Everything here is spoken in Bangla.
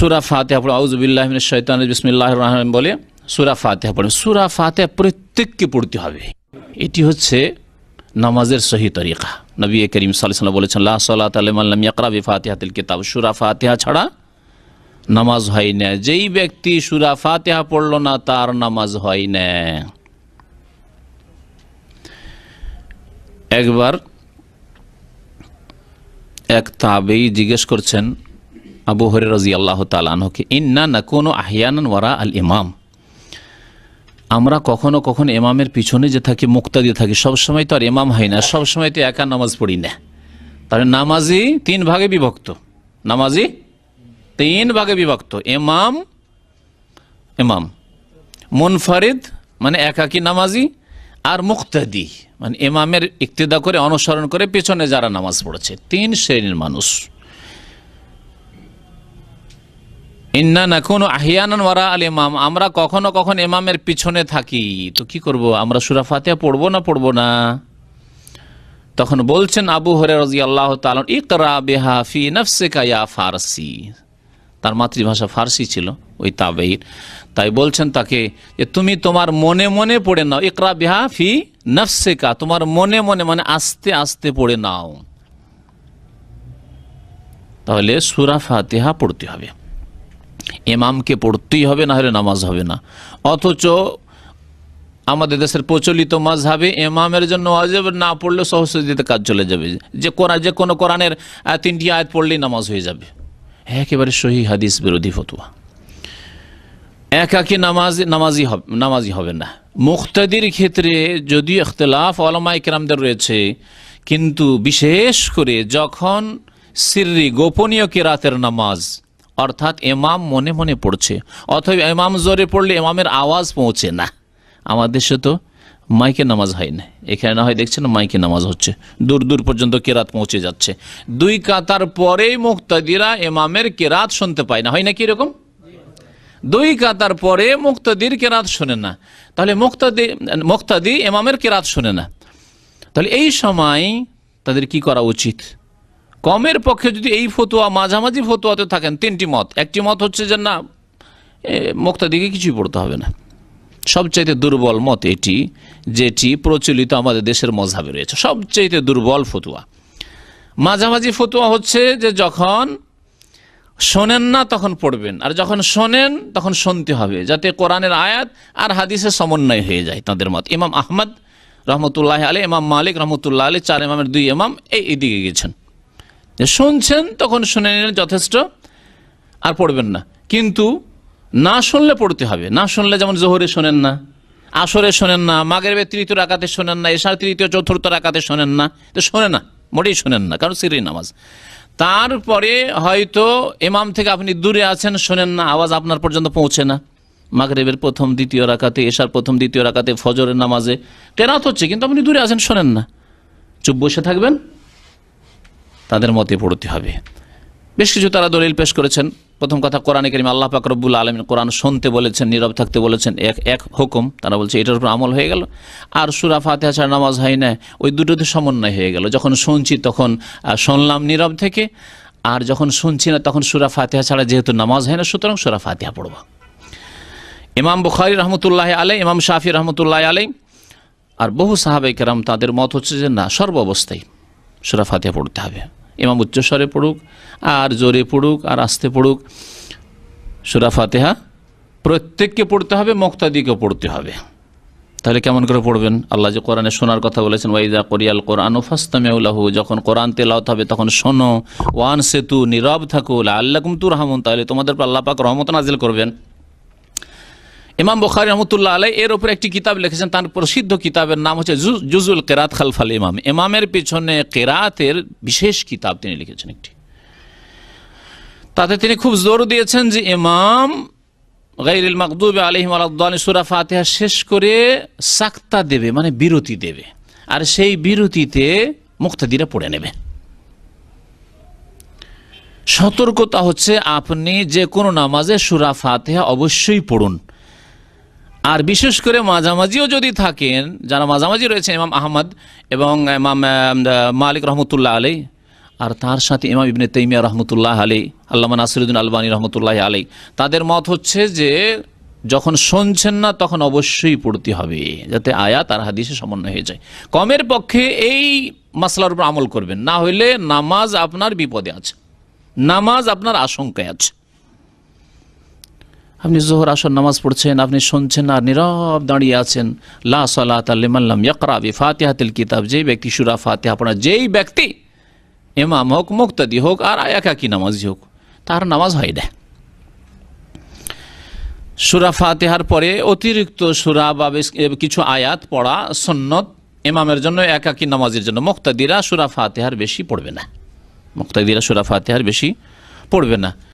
সুরা ফাতেহা পড়ে আউজবিল্লাহ শৈতান বিসমিল্লাহ রহমান বলে সুরা ফাতেহা পড়ে। সুরা ফাতেহা প্রত্যেককে পড়তে হবে। এটি হচ্ছে নামাজের সহি তরিকা। নবী করিম সাল্লাম বলেছেন, লা সাল্লাহ আলম ইয়াকরা বি ফাতেহাতিল কিতাব। সুরা ফাতেহা ছাড়া নামাজ হয় না। যেই ব্যক্তি সুরা ফাতেহা পড়ল না, তার নামাজ হয় না। একবার এক তাবেই জিজ্ঞেস করছেন আবু হরে রাজি আল্লাহ তালকে ইন্না না কোনো আহিয়ান ওয়ারা আল ইমাম। আমরা কখনো কখনো ইমামের পিছনে যে থাকি, মুক্তা দিয়ে থাকি, সবসময় তো আর ইমাম হয় না, সবসময় তো একা নামাজ পড়ি না। তাহলে নামাজি তিন ভাগে বিভক্ত। নামাজি তিন ভাগে বিভক্ত। ইমাম ইমাম। মুনফারিদ মানে একাকি নামাজি, আর মুক্তাদি মানে ইমামের ইক্তিদা করে, অনুসরণ করে পেছনে যারা নামাজ পড়েছে, তিন শ্রেণির মানুষ। ইন্না না কোনো আহিয়ানান ওয়ারা আল ইমাম আমরা কখনো কখনো ইমামের পিছনে থাকি। তো কি করব? আমরা সুরা ফাতিহা পড়ব না পড়ব না? তখন বলছেন আবু হরে রাজি আল্লাহ তালন ইকরা বেহা ফি নফসিকা ইয়া ফারসি তার মাতৃভাষা ফার্সি ছিল, ওই তাবেইর তাই বলছেন তাকে যে, তুমি তোমার মনে মনে পড়ে নাও, ইকরা বিহা ফি নফসিকা তোমার মনে মনে মানে আস্তে আস্তে পড়ে নাও। তাহলে সুরা ফাতিহা পড়তে হবে। ইমামকে পড়তেই হবে, না হলে নামাজ হবে না। অথচ আমাদের দেশের প্রচলিত মাঝহাবে এমামের জন্য অজেব না পড়লে সহসদিতে কাজ চলে যাবে। যে কোরআন, যে কোনো কোরআনের তিনটি আয়াত পড়লেই নামাজ হয়ে যাবে। একেবারে সহি হাদিস বিরোধী ফতুয়া। একাকি নামাজ, নামাজি হবে নামাজি হবে না। মুক্তাদির ক্ষেত্রে যদিও ইখতলাফ আলমা ইকরামদের রয়েছে, কিন্তু বিশেষ করে যখন সিররি গোপনীয় কেরাতের নামাজ অর্থাৎ এমাম মনে মনে পড়ছে। অথবা এমাম জোরে পড়লে এমামের আওয়াজ পৌঁছে। না আমাদের দেশে তো মাইকে নামাজ হয় না। এখানে না হয় দেখছেন মাইকে নামাজ হচ্ছে। দূর দূর পর্যন্ত কেরাত পৌঁছে যাচ্ছে। দুই কাতার পরেই মুক্তাদিরা এমামের কেরাত শুনতে পায় না। হয় না এরকম? দুই কাতার পরে মুক্তাদির কেরাত শোনে না। তাহলে মুক্তাদি মুক্তাদি এমামের কেরাত শোনে না। তাহলে এই সময় তাদের কি করা উচিত? কমের পক্ষে যদি এই ফতুয়া মাঝামাঝি ফতুয়াতে থাকেন, তিনটি মত। একটি মত হচ্ছে যে, না মুক্তাদিকে কিছুই পড়তে হবে না। সবচাইতে দুর্বল মত এটি, যেটি প্রচলিত আমাদের দেশের মজাবে রয়েছে। সবচাইতে দুর্বল ফতুয়া। মাঝামাঝি ফতুয়া হচ্ছে যে, যখন শোনেন না, তখন পড়বেন। আর যখন শোনেন, তখন শুনতে হবে, যাতে কোরআনের আয়াত আর হাদিসের সমন্বয় হয়ে যায় তাদের মত। ইমাম আহমদ রহমতুল্লাহ আলী ইমাম মালিক রহমতুল্লাহ আলী চার ইমামের দুই ইমাম এই এদিকে গেছেন। শুনছেন তখন শুনে নিলেন যথেষ্ট, আর পড়বেন না। কিন্তু না শুনলে পড়তে হবে। না শুনলে যেমন জোহরে শোনেন না, আসরে শোনেন না মাগের তৃতীয় রাকাতে শোনেন না, এশার তৃতীয় চতুর্থ রাকাতে শোনেন না, তো শোনে না, মোটেই শোনেন না, কারণ সিরি নামাজ। তারপরে হয়তো এমাম থেকে আপনি দূরে আছেন, শোনেন না, আওয়াজ আপনার পর্যন্ত পৌঁছে না। মাগরেবের প্রথম, দ্বিতীয় রাকাতে, এশার প্রথম, দ্বিতীয় রাকাতে, ফজরের নামাজে টেরাত হচ্ছে, কিন্তু আপনি দূরে আছেন, শোনেন না। চুপ বসে থাকবেন তাদের মতে পড়তে হবে। বেশ কিছু তারা দলিল পেশ করেছেন। প্রথম কথা, কোরআনে করিম আল্লাহ পাক রব্বুল কোরআন শুনতে বলেছেন, নীরব থাকতে বলেছেন, এক এক হুকুম। তারা বলছে, এটার উপর আমল হয়ে গেল। আর সুরা ফাতেহা ছাড়া নামাজ হয় না। ওই দুটোতে সমন্বয় হয়ে গেল। যখন শুনছি তখন শুনলাম নীরব থেকে। আর যখন শুনছি না, তখন সুরা ফাতেহা ছাড়া যেহেতু নামাজ হয় না, সুতরাং সুরা ফাতেহা পড়ব। ইমাম বুখারি রহমতুল্লাহ আলাই ইমাম শাফি রহমতুল্লাহ আলাই আর বহু সাহাবাই কেরাম তাদের মত হচ্ছে যে, না সর্ব অবস্থায় সুরা ফাতিহা পড়তে হবে। ইমাম উচ্চস্বরে পড়ুক, আর জোরে পড়ুক, আর আস্তে পড়ুক। সুরা ফাতেহা প্রত্যেককে পড়তে হবে, মুক্তাদিকে পড়তে হবে। তাহলে কেমন করে পড়বেন? আল্লাহ যে কোরআনে শোনার কথা বলেছেন ওয়াইদা কোরিয়াল কোরআন ফাস্তামিউলাহু যখন কোরআন তেলাওত হবে তখন শোনো ওয়ান সেতু নীরব থাকো আল্লাহ কুমতুর রহমন তাহলে তোমাদের আল্লাহ পাক রহমত নাজিল করবেন। ইমাম বখারি রহমতুল্লাহ আলাই এর উপরে একটি কিতাব লিখেছেন, তার প্রসিদ্ধ কিতাবের নাম হচ্ছে জুজুল কেরাত খালফাল ইমাম। ইমামের পিছনে কেরাতের বিশেষ কিতাব তিনি লিখেছেন একটি। তাতে তিনি খুব জোর দিয়েছেন যে ইমাম গাইরুল মাকদুব আলহিম সুরা ফাতেহা শেষ করে সাক্তা দেবে মানে বিরতি দেবে। আর সেই বিরতিতে মুক্তাদিরা পড়ে নেবে। সতর্কতা হচ্ছে আপনি যে কোনো নামাজে সুরা ফাতেহা অবশ্যই পড়ুন। আর বিশেষ করে মাঝামাঝিও যদি থাকেন, যারা মাঝামাঝি রয়েছেন, ইমাম আহমদ এবং ইমাম মালিক রহমতুল্লাহ আলী আর তার সাথে ইমাম ইবনে তৈমিয়া রহমতুল্লাহ আলী আল্লামা নাসিরুদ্দিন আলবানী রহমতুল্লাহ আলী তাদের মত হচ্ছে যে যখন শুনছেন না, তখন অবশ্যই পড়তে হবে, যাতে আয়াত আর হাদিসে সমন্বয় হয়ে যায়। কমের পক্ষে এই মাসলার উপর আমল করবেন, না হইলে নামাজ আপনার বিপদে আছে, নামাজ আপনার আশঙ্কায় আছে। আপনি জোহর আসর নামাজ পড়ছেন, আপনি শুনছেন আর নীরব দাঁড়িয়ে আছেন। লা সালাত আল্লাম ইয়াকরাবি ফাতিহাতিল কিতাব। যেই ব্যক্তি সুরা ফাতিহা পড়া, যেই ব্যক্তি ইমাম হোক, মুক্তাদি হোক, আর একাকি নামাজি হোক, তার নামাজ হয় না। সুরা ফাতিহার পরে অতিরিক্ত সুরা বা কিছু আয়াত পড়া সন্নত ইমামের জন্য একাকি নামাজের জন্য। মুক্তাদিরা সুরা ফাতিহার বেশি পড়বে না। মুক্তাদিরা সুরা ফাতিহার বেশি পড়বে না।